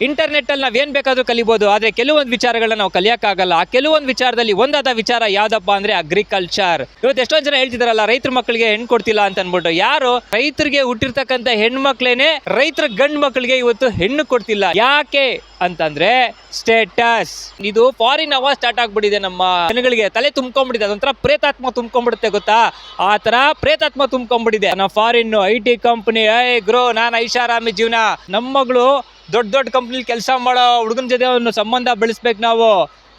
Internet ಅಲ್ಲಿ ಏನು ಬೇಕಾದರೂ ಕಲಿಬಹುದು ಆದರೆ ಕೆಲವೊಂದು ವಿಚಾರಗಳನ್ನ ನಾವು ಕಲಿಯೋಕ್ಕಾಗಲ್ಲ. ಆ ಕೆಲವೊಂದು ವಿಚಾರದಲ್ಲಿ ಒಂದಾದ ವಿಚಾರ ಯಾವುದಪ್ಪ ಅಂದ್ರೆ ಅಗ್ರಿಕಲ್ಚರ್ ಇವತ್ತು ಎಷ್ಟೊಂದು ಜನ ಹೇಳ್ತಿದಾರಲ್ಲ, ರೈತರ ಮಕ್ಕಳಿಗೆ ಹೆಣ್ಣು ಕೊಡ್ತಿಲ್ಲ ಅಂತ ಅಂದ್ಬಿಟ್ಟು. ಯಾರು? ರೈತರಿಗೆ ಹುಟ್ಟಿರ್ತಕ್ಕಂಥ ಹೆಣ್ಮಕ್ಳೇನೆ ರೈತರ ಗಂಡು ಮಕ್ಕಳಿಗೆ ಇವತ್ತು ಹೆಣ್ಣು ಕೊಡ್ತಿಲ್ಲ. ಯಾಕೆ? ಅಂತಂದ್ರೆ ಸ್ಟೇಟಸ್ ಇದು ಫಾರಿನ್ ಅವ ಸ್ಟಾರ್ಟ್ ಆಗ್ಬಿಟ್ಟಿದೆ ನಮ್ಮ ಜನಗಳಿಗೆ. ತಲೆ ತುಂಬ್ಕೊಂಡ್ಬಿಟ್ಟಿದೆ. ಅದೊಂಥರ ಪ್ರೇತಾತ್ಮ ತುಂಬ್ಕೊಂಡ್ಬಿಡುತ್ತೆ ಗೊತ್ತಾ? ಆ ತರ ಪ್ರೇತಾತ್ಮ ತುಂಬ್ಕೊಂಡ್ಬಿಟ್ಟಿದೆ. ನಮ್ಮ foreign I T company I grow, ನಾನು ಐಷಾರಾಮಿ ಜೀವನ. ನಮ್ಮ ಮಗಳು ದೊಡ್ಡ ದೊಡ್ಡ ಕಂಪ್ನಿಲಿ ಕೆಲಸ ಮಾಡೋ ಹುಡುಗನ ಜೊತೆ ಒಂದು ಸಂಬಂಧ ಬೆಳೆಸ್ಬೇಕು ನಾವು.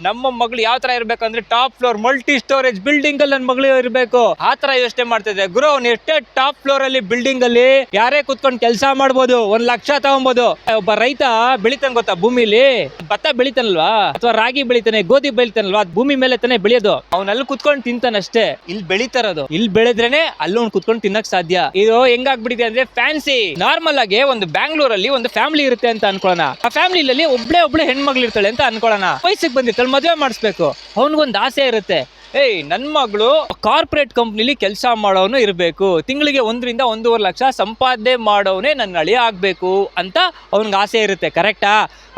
ನಮ್ಮ ಮಗಳು ಯಾವ ತರ ಇರ್ಬೇಕಂದ್ರೆ top floor multi storage building ಅಲ್ಲಿ ನನ್ನ ಮಗಳು ಇರಬೇಕು. ಆ ತರ ಯೋಚನೆ ಮಾಡ್ತಿದ್ದೆ ಗುರು ಅವ್ನು ಎಷ್ಟೇ ಟಾಪ್ ಫ್ಲೋರ್ ಅಲ್ಲಿ ಬಿಲ್ಡಿಂಗ್ ಅಲ್ಲಿ ಯಾರೇ ಕುತ್ಕೊಂಡು ಕೆಲಸ ಮಾಡ್ಬೋದು, ಒಂದ್ ಲಕ್ಷ ತಗೊಬೋದು. ಒಬ್ಬ ರೈತ ಬೆಳಿತಾನೆ ಗೊತ್ತಾ ಭೂಮಿಲಿ? ಭತ್ತ ಬೆಳಿತಾನಲ್ವಾ? ಅಥವಾ ರಾಗಿ ಬೆಳಿತಾನೆ, ಗೋಧಿ ಬೆಳಿತಾನಲ್ವಾ? ಅದ್ ಭೂಮಿ ಮೇಲೆ ತಾನೇ ಬೆಳೆಯೋದು. ಅವ್ನ ಅಲ್ಲಿ ಕುತ್ಕೊಂಡು ತಿಂತಾನಷ್ಟೇ ಇಲ್ಲಿ ಬೆಳಿತಾರದು ಇಲ್ಲಿ ಬೆಳೆದ್ರೇನೆ ಅಲ್ಲಿ ಅವ್ನು ಕುತ್ಕೊಂಡು ತಿನ್ನಕ್ ಸಾಧ್ಯ. ಇದು ಹೆಂಗಾಗ್ಬಿಟ್ಟಿದೆ ಅಂದ್ರೆ ಫ್ಯಾನ್ಸಿ ನಾರ್ಮಲ್ ಆಗಿ ಒಂದು ಬ್ಯಾಂಗ್ಳೂರಲ್ಲಿ ಒಂದು ಫ್ಯಾಮಿಲಿ ಇರುತ್ತೆ ಅಂತ ಅನ್ಕೊಳ್ಳೋಣ. ಆ ಫ್ಯಾಮಿಲಿಯಲ್ಲಿ ಒಬ್ಳೆ ಒಬ್ಳೆ ಹೆಣ್ಮಗ್ಳು ಇರ್ತಾಳೆ ಅಂತ ಅನ್ಕೊಳ್ಳೋಣ. ವಯಸ್ಸಿಗೆ ಬಂದಿರ್ತಾಳೆ ಮದುವೆ ಮಾಡಿಸ್ಬೇಕು. ಅವನಿಗೊಂದು ಆಸೆ ಇರುತ್ತೆ. ಏಯ್ ನನ್ನ ಮಗಳು ಕಾರ್ಪೊರೇಟ್ ಕಂಪ್ನಿಲಿ ಕೆಲಸ ಮಾಡೋನು ಇರಬೇಕು. ತಿಂಗಳಿಗೆ ಒಂದರಿಂದ ಒಂದೂವರೆ ಲಕ್ಷ ಸಂಪಾದನೆ ಮಾಡೋನೇ ನನ್ನ ಅಳಿ ಆಗಬೇಕು ಅಂತ ಅವನಿಗೆ ಆಸೆ ಇರುತ್ತೆ ಕರೆಕ್ಟಾ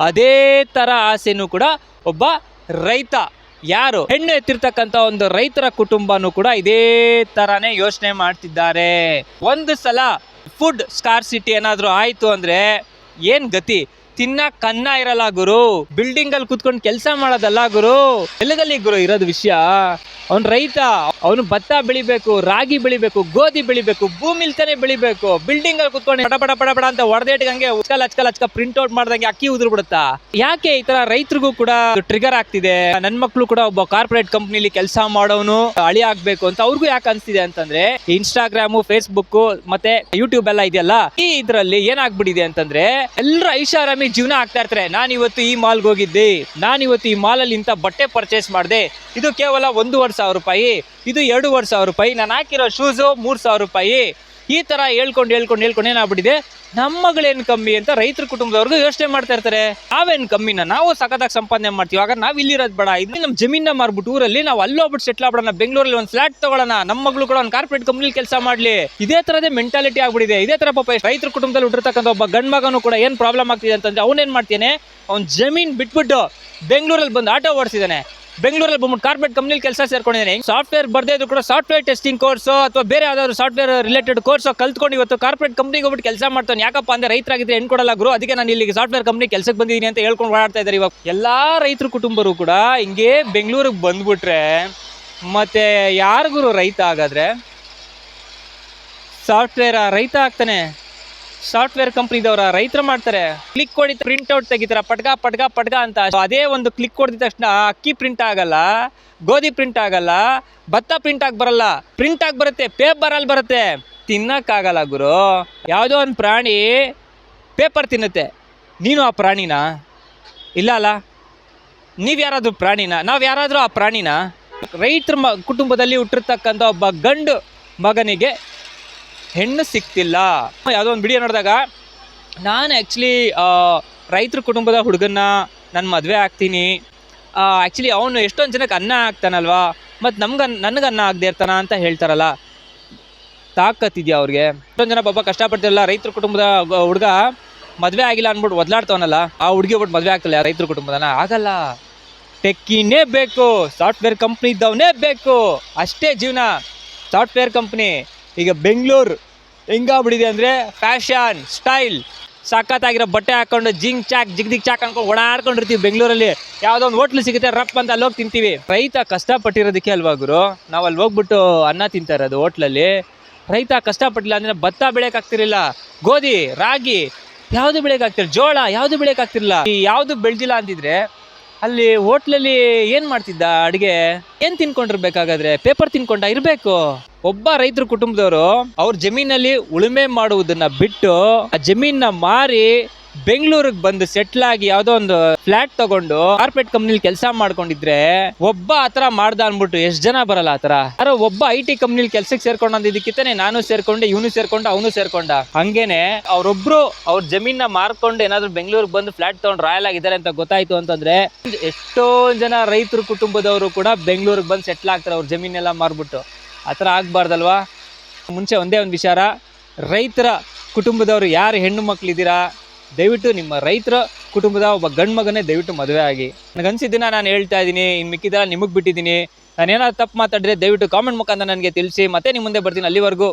ಅದೇ ಥರ ಆಸೆನೂ ಕೂಡ ಒಬ್ಬ ರೈತ. ಯಾರು? ಹೆಣ್ಣು ಎತ್ತಿರ್ತಕ್ಕಂಥ ಒಂದು ರೈತರ ಕುಟುಂಬನೂ ಕೂಡ ಇದೇ ಥರನೇ ಯೋಚನೆ ಮಾಡ್ತಿದ್ದಾರೆ. ಒಂದು ಸಲ ಫುಡ್ ಸ್ಕಾರ್ಸಿಟಿ ಏನಾದರೂ ಆಯಿತು ಅಂದರೆ ಏನು ಗತಿ? ತಿನ್ನಕ್ ಕನ್ನ ಇರಲ್ಲ ಗುರು. ಬಿಲ್ಡಿಂಗ್ ಅಲ್ಲಿ ಕುತ್ಕೊಂಡು ಕೆಲಸ ಮಾಡೋದಲ್ಲ ಗುರು. ಎಲ್ಲದಲ್ಲಿ ಗುರು ಇರೋದು ವಿಷಯ. ಅವ್ನ್ ರೈತ. ಅವನು ಭತ್ತ ಬೆಳಿಬೇಕು, ರಾಗಿ ಬೆಳಿಬೇಕು, ಗೋಧಿ ಬೆಳಿಬೇಕು ಭೂಮಿಲಿ ತಾನೇ ಬೆಳಿಬೇಕು. ಬಿಲ್ಡಿಂಗ್ ಅಲ್ಲಿ ಕುತ್ಕೊಂಡು ಪಟ ಪಟ ಪಟ ಪಟ ಅಂತ ಹೊಡೆದೇಟ್ಗಂಗೆ ಉಚ್ಕಲ್ ಅಚ್ಕಲ್ ಅಚ್ಕ ಪ್ರಿಂಟ್ ಔಟ್ ಮಾಡ್ದಂಗೆ ಅಕ್ಕಿ ಉದುರು ಬಿಡುತ್ತಾ ಯಾಕೆ ಈ ತರ ರೈತರಿಗೂ ಕೂಡ ಟ್ರಿಗರ್ ಆಗ್ತಿದೆ? ನನ್ ಮಕ್ಕಳು ಕೂಡ ಒಬ್ಬ ಕಾರ್ಪೊರೇಟ್ ಕಂಪ್ನಿಲಿ ಕೆಲಸ ಮಾಡೋನು ಅಳಿ ಆಗ್ಬೇಕು ಅಂತ ಅವ್ರಿಗೂ ಯಾಕೆ ಅನ್ಸ್ತಿದೆ ಅಂತಂದ್ರೆ ಇನ್ಸ್ಟಾಗ್ರಾಮು ಫೇಸ್ಬುಕ್ ಮತ್ತೆ ಯೂಟ್ಯೂಬ್ ಎಲ್ಲ ಇದೆಯಲ್ಲ, ಈ ಇದ್ರಲ್ಲಿ ಏನಾಗ್ಬಿಟ್ಟಿದೆ ಅಂತಂದ್ರೆ ಎಲ್ಲರೂ ಐಷಾರಾಮಿ ಜೀವನ ಆಗ್ತಾ ಇರ್ತಾರೆ. ನಾನು ಇವತ್ತು ಈ ಮಾಲ್ಗೆ ಹೋಗಿದ್ದೆ. ನಾನು ಇವತ್ತು ಈ ಮಾಲಲ್ಲಿ ಇಂಥ ಬಟ್ಟೆ ಪರ್ಚೇಸ್ ಮಾಡಿದೆ. ಇದು ಕೇವಲ ಒಂದೂವರೆ ಸಾವಿರ ರೂಪಾಯಿ. ಇದು ಎರಡೂವರೆ ಸಾವಿರ ರೂಪಾಯಿ. ನಾನು ಹಾಕಿರೋ ಶೂಸು ಮೂರು ಸಾವಿರ ರೂಪಾಯಿ. ಈ ಥರ ಹೇಳ್ಕೊಂಡು ಹೇಳ್ಕೊಂಡು ಹೇಳ್ಕೊಂಡು ಏನಾಗ್ಬಿಟ್ಟಿದೆ? ನಮ್ಮ ಮಗಳೇನು ಕಮ್ಮಿ ಅಂತ ರೈತರ ಕುಟುಂಬದವ್ರಿಗೂ ಯೋಚನೆ ಮಾಡ್ತಾ ಇರ್ತಾರೆ. ನಾವೇನು ಕಮ್ಮಿನ? ನಾವು ಸಖತ್ತಾಗಿ ಸಂಪಾದನೆ ಮಾಡ್ತೀವಿ. ಆಗ ನಾವು ಇಲ್ಲಿರೋದು ಬೇಡ. ಇದು ನಮ್ಮ ಜಮೀನ ಮಾರ್ಬಿಟ್ಟು ಊರಲ್ಲಿ ನಾವು ಅಲ್ಲೋಗ್ಬಿಟ್ಟು ಸೆಟ್ಲ್ ಆಗ್ಬಿಡೋಣ. ಬೆಂಗಳೂರಲ್ಲಿ ಒಂದು ಫ್ಲಾಟ್ ತಗೊಳ್ಳೋಣ. ನಮ್ಮ ಮಗಳು ಕೂಡ ಒಂದು ಕಾರ್ಪೊರೇಟ್ ಕಂಪ್ನಿಲಿ ಕೆಲಸ ಮಾಡಲಿ. ಇದೇ ಥರದೇ ಮೆಂಟಾಲಿಟಿ ಆಗ್ಬಿಟ್ಟಿದೆ. ಇದೇ ಥರ ಪಾಪ ರೈತರ ಕುಟುಂಬದಲ್ಲಿ ಹುಟ್ಟಿರ್ತಕ್ಕಂಥ ಒಬ್ಬ ಗಂಡು ಮಗನೂ ಕೂಡ ಏನು ಪ್ರಾಬ್ಲಮ್ ಆಗ್ತಿದೆ ಅಂತಂದ್ರೆ ಅವನೇನು ಮಾಡ್ತಾನೆ? ಅವ್ನು ಜಮೀನು ಬಿಟ್ಬಿಟ್ಟು ಬೆಂಗಳೂರಲ್ಲಿ ಬಂದು ಆಟೋ ಓಡಿಸಿದಾನೆ. ಬೆಂಗಳೂರಲ್ಲಿ ಬಂದ್ಬಿಟ್ಟು ಕಾರ್ಪೊರೇಟ್ ಕಂಪ್ನಿಲಿ ಕೆಲಸ ಸೇರ್ಕೊಂಡಿದ್ದೀನಿ. ಸಾಫ್ಟ್ವೇರ್ ಬರ್ದೇ ಇದ್ರು ಕೂಡ ಸಾಫ್ಟ್ವೇರ್ ಟೆಸ್ಟಿಂಗ್ ಕೋರ್ಸ್ ಅಥವಾ ಬೇರೆ ಯಾವ್ದಾದ್ರು ಸಾಫ್ಟ್ವೇರ್ ರಿಲೇಟೆಡ್ ಕೋರ್ಸ್ ಕಲ್ತ್ಕೊಂಡು ಇವತ್ತು ಕಾರ್ಪೊರೇಟ್ ಕಂಪ್ನಿಗೆ ಹೋಗ್ಬಿಟ್ಟು ಕೆಲಸ ಮಾಡ್ತಾನೆ ಯಾಕಪ್ಪ ಅಂದ್ರೆ ರೈತರಾಗಿದ್ರೆ ಹೆಣ್ಣು ಕೊಡಲ್ಲ ಗುರು. ಅದಕ್ಕೆ ನಾನು ಇಲ್ಲಿಗೆ ಸಾಫ್ಟ್ವೇರ್ ಕಂಪ್ನಿ ಕೆಲಸಕ್ಕೆ ಬಂದಿದ್ದೀನಿ ಅಂತ ಹೇಳ್ಕೊಂಡು ಓಡಾಡ್ತಾ ಇದ್ದಾರೆ ಇವಾಗ. ಎಲ್ಲಾ ರೈತರು ಕುಟುಂಬರು ಕೂಡ ಹಿಂಗೆ ಬೆಂಗಳೂರಿಗೆ ಬಂದ್ಬಿಟ್ರೆ ಮತ್ತೆ ಯಾರಿಗೂ ರೈತ ಆಗಾದ್ರೆ ಸಾಫ್ಟ್ವೇರ್ ರೈತ ಆಗ್ತಾನೆ. ಸಾಫ್ಟ್ವೇರ್ ಕಂಪ್ನಿದವರ ರೈತರು ಮಾಡ್ತಾರೆ. ಕ್ಲಿಕ್ ಕೊಡಿ ಪ್ರಿಂಟ್ ಔಟ್ ತೆಗಿತಾರ? ಪಟ್ಗ ಪಟ್ಗ ಪಟ್ಗ ಅಂತ. ಅದೇ ಒಂದು ಕ್ಲಿಕ್ ಕೊಡಿದ ತಕ್ಷಣ ಅಕ್ಕಿ ಪ್ರಿಂಟ್ ಆಗಲ್ಲ, ಗೋಧಿ ಪ್ರಿಂಟ್ ಆಗಲ್ಲ, ಭತ್ತ ಪ್ರಿಂಟ್ ಆಗಿ ಬರಲ್ಲ. ಪ್ರಿಂಟ್ ಆಗಿ ಬರುತ್ತೆ ಪೇಪರಲ್ಲಿ ಬರುತ್ತೆ. ತಿನ್ನಕ್ಕಾಗಲ್ಲ ಗುರು. ಯಾವುದೋ ಒಂದು ಪ್ರಾಣಿ ಪೇಪರ್ ತಿನ್ನುತ್ತೆ. ನೀನು ಆ ಪ್ರಾಣಿನ? ಇಲ್ಲ ಅಲ್ಲ? ನೀವು ಯಾರಾದರೂ ಪ್ರಾಣಿನ? ನಾವು ಯಾರಾದರೂ ಆ ಪ್ರಾಣಿನ? ರೈತರ ಕುಟುಂಬದಲ್ಲಿ ಹುಟ್ಟಿರ್ತಕ್ಕಂಥ ಒಬ್ಬ ಗಂಡು ಮಗನಿಗೆ ಹೆಣ್ಣು ಸಿಕ್ತಿಲ್ಲ. ಯಾವುದೋ ಒಂದು ವಿಡಿಯೋ ನೋಡಿದಾಗ, ನಾನು ಆ್ಯಕ್ಚುಲಿ ರೈತರ ಕುಟುಂಬದ ಹುಡುಗನ್ನ ನಾನು ಮದುವೆ ಆಗ್ತೀನಿ. ಆ್ಯಕ್ಚುಲಿ ಅವನು ಎಷ್ಟೊಂದು ಜನಕ್ಕೆ ಅನ್ನ ಆಗ್ತಾನಲ್ವಾ? ಮತ್ತು ನಮ್ಗೆ ನನಗೆ ಅನ್ನ ಆಗದೆ ಇರ್ತಾನ ಅಂತ ಹೇಳ್ತಾರಲ್ಲ. ತಾಕತ್ತಿದ್ಯಾ ಅವ್ರಿಗೆ? ಎಷ್ಟೊಂದು ಜನ ಪಾಪ ಕಷ್ಟಪಡ್ತಿರಲ್ಲ, ರೈತರ ಕುಟುಂಬದ ಹುಡುಗ ಮದುವೆ ಆಗಿಲ್ಲ ಅಂದ್ಬಿಟ್ಟು ಒದ್ಲಾಡ್ತವನಲ್ಲ, ಆ ಹುಡುಗಿ ಬಿಟ್ಟು ಮದುವೆ ಆಗ್ತಲ್ಲ ರೈತರ ಕುಟುಂಬದನ? ಆಗಲ್ಲ. ಟೆಕ್ಕಿನೇ ಬೇಕು, ಸಾಫ್ಟ್ವೇರ್ ಕಂಪ್ನಿ ಇದ್ದವನೇ ಬೇಕು. ಅಷ್ಟೇ ಜೀವನ, ಸಾಫ್ಟ್ವೇರ್ ಕಂಪ್ನಿ. ಈಗ ಬೆಂಗಳೂರು ಹೆಂಗಾಗ್ಬಿಟ್ಟಿದೆ ಅಂದರೆ ಫ್ಯಾಷನ್, ಸ್ಟೈಲ್. ಸಖತ್ತಾಗಿರೋ ಬಟ್ಟೆ ಹಾಕೊಂಡು ಜಿಂಗ್ ಚಾಕ್ ಜಿಗ್ದಿಗ್ ಚಾಕ್ ಅನ್ಕೊಂಡು ಓಡಾಡ್ಕೊಂಡಿರ್ತೀವಿ ಬೆಂಗಳೂರಲ್ಲಿ. ಯಾವುದೋ ಒಂದು ಹೋಟ್ಲು ಸಿಗುತ್ತೆ, ರಪ್ ಅಂತ ಅಲ್ಲಿ ಹೋಗಿ ತಿಂತೀವಿ. ರೈತ ಕಷ್ಟಪಟ್ಟಿರೋದಕ್ಕೆ ಅಲ್ವಾ ಗುರು? ನಾವು ಅಲ್ಲಿ ಹೋಗ್ಬಿಟ್ಟು ಅನ್ನ ತಿಂತಾ ಇರೋದು ಹೋಟ್ಲಲ್ಲಿ. ರೈತ ಕಷ್ಟಪಟ್ಟಿಲ್ಲ ಅಂದರೆ ಭತ್ತ ಬೆಳೆಯೋಕ್ಕಾಗ್ತಿರಲಿಲ್ಲ ಗೋಧಿ, ರಾಗಿ, ಯಾವುದು ಬೆಳೆಯೋಕ್ಕಾಗ್ತಿರ ಜೋಳ, ಯಾವುದು ಬೆಳೆಯೋಕ್ಕಾಗ್ತಿರಲಿಲ್ಲ ಈ ಯಾವುದು ಬೆಳೆದಿಲ್ಲ ಅಂತಿದ್ರೆ ಅಲ್ಲಿ ಹೋಟ್ಲಲ್ಲಿ ಏನು ಮಾಡ್ತಿದ್ದ ಅಡುಗೆ? ಏನು ತಿನ್ಕೊಂಡಿರ್ಬೇಕಾಗಾದ್ರೆ? ಪೇಪರ್ ತಿನ್ಕೊಂಡ ಇರಬೇಕು. ಒಬ್ಬ ರೈತರ ಕುಟುಂಬದವರು ಅವ್ರ ಜಮೀನಲ್ಲಿ ಉಳುಮೆ ಮಾಡುವುದನ್ನ ಬಿಟ್ಟು ಆ ಜಮೀನ ಮಾರಿ ಬೆಂಗಳೂರಿಗೆ ಬಂದು ಸೆಟ್ಲ್ ಆಗಿ ಯಾವುದೋ ಒಂದು ಫ್ಲಾಟ್ ತಗೊಂಡು ಕಾರ್ಪೆಟ್ ಕಂಪ್ನಿಲಿ ಕೆಲಸ ಮಾಡ್ಕೊಂಡಿದ್ರೆ ಒಬ್ಬ ಆತರ ಮಾಡ್ದ ಅನ್ಬಿಟ್ಟು ಎಷ್ಟು ಜನ ಬರಲ್ಲ ಆತರ ಯಾರೋ ಒಬ್ಬ ಐ ಟಿ ಕಂಪ್ನಿಲಿ ಕೆಲ್ಸಕ್ಕೆ ಸೇರ್ಕೊಂಡು ಅಂದಿದ್ದಕ್ಕಿಂತಾನೆ ನಾನು ಸೇರ್ಕೊಂಡೆ, ಇವನು ಸೇರ್ಕೊಂಡು, ಅವನು ಸೇರ್ಕೊಂಡ. ಹಂಗೇನೆ ಅವ್ರೊಬ್ರು ಅವ್ರ ಜಮೀನ ಮಾರ್ಕೊಂಡು ಏನಾದ್ರು ಬೆಂಗಳೂರಿಗೆ ಬಂದು ಫ್ಲಾಟ್ ತಗೊಂಡು ರಾಯಲ್ ಆಗಿದ್ದಾರೆ ಅಂತ ಗೊತ್ತಾಯ್ತು ಅಂತಂದ್ರೆ ಎಷ್ಟೋ ಜನ ರೈತರು ಕುಟುಂಬದವರು ಕೂಡ ಬೆಂಗಳೂರಿಗೆ ಬಂದು ಸೆಟ್ಲ್ ಆಗ್ತಾರೆ ಅವ್ರ ಜಮೀನೆಲ್ಲ ಮಾರ್ಬಿಟ್ಟು. ಆತರ ಆಗ್ಬಾರ್ದಲ್ವಾ? ಮುಂಚೆ ಒಂದೇ ಒಂದು ವಿಚಾರ, ರೈತರ ಕುಟುಂಬದವರು ಯಾರು ಹೆಣ್ಣು ಮಕ್ಳಿದ್ದೀರಾ? ದಯವಿಟ್ಟು ನಿಮ್ಮ ರೈತರ ಕುಟುಂಬದ ಒಬ್ಬ ಗಂಡು ಮಗನೇ ದಯವಿಟ್ಟು ಮದುವೆ ಆಗಿ. ನನಗನ್ಸಿದ್ದನ್ನ ನಾನು ಹೇಳ್ತಾ ಇದ್ದೀನಿ ಇನ್ನು ಮಿಕ್ಕಿದ ನಿಮಗೆ ಬಿಟ್ಟಿದ್ದೀನಿ. ನಾನೇನಾದ್ರು ತಪ್ಪು ಮಾತಾಡಿದ್ರೆ ದಯವಿಟ್ಟು ಕಾಮೆಂಟ್ ಮುಖಾಂತರ ನನಗೆ ತಿಳಿಸಿ. ಮತ್ತೆ ನಿಮ್ಮ ಮುಂದೆ ಬರ್ತೀನಿ ಅಲ್ಲಿವರೆಗೂ.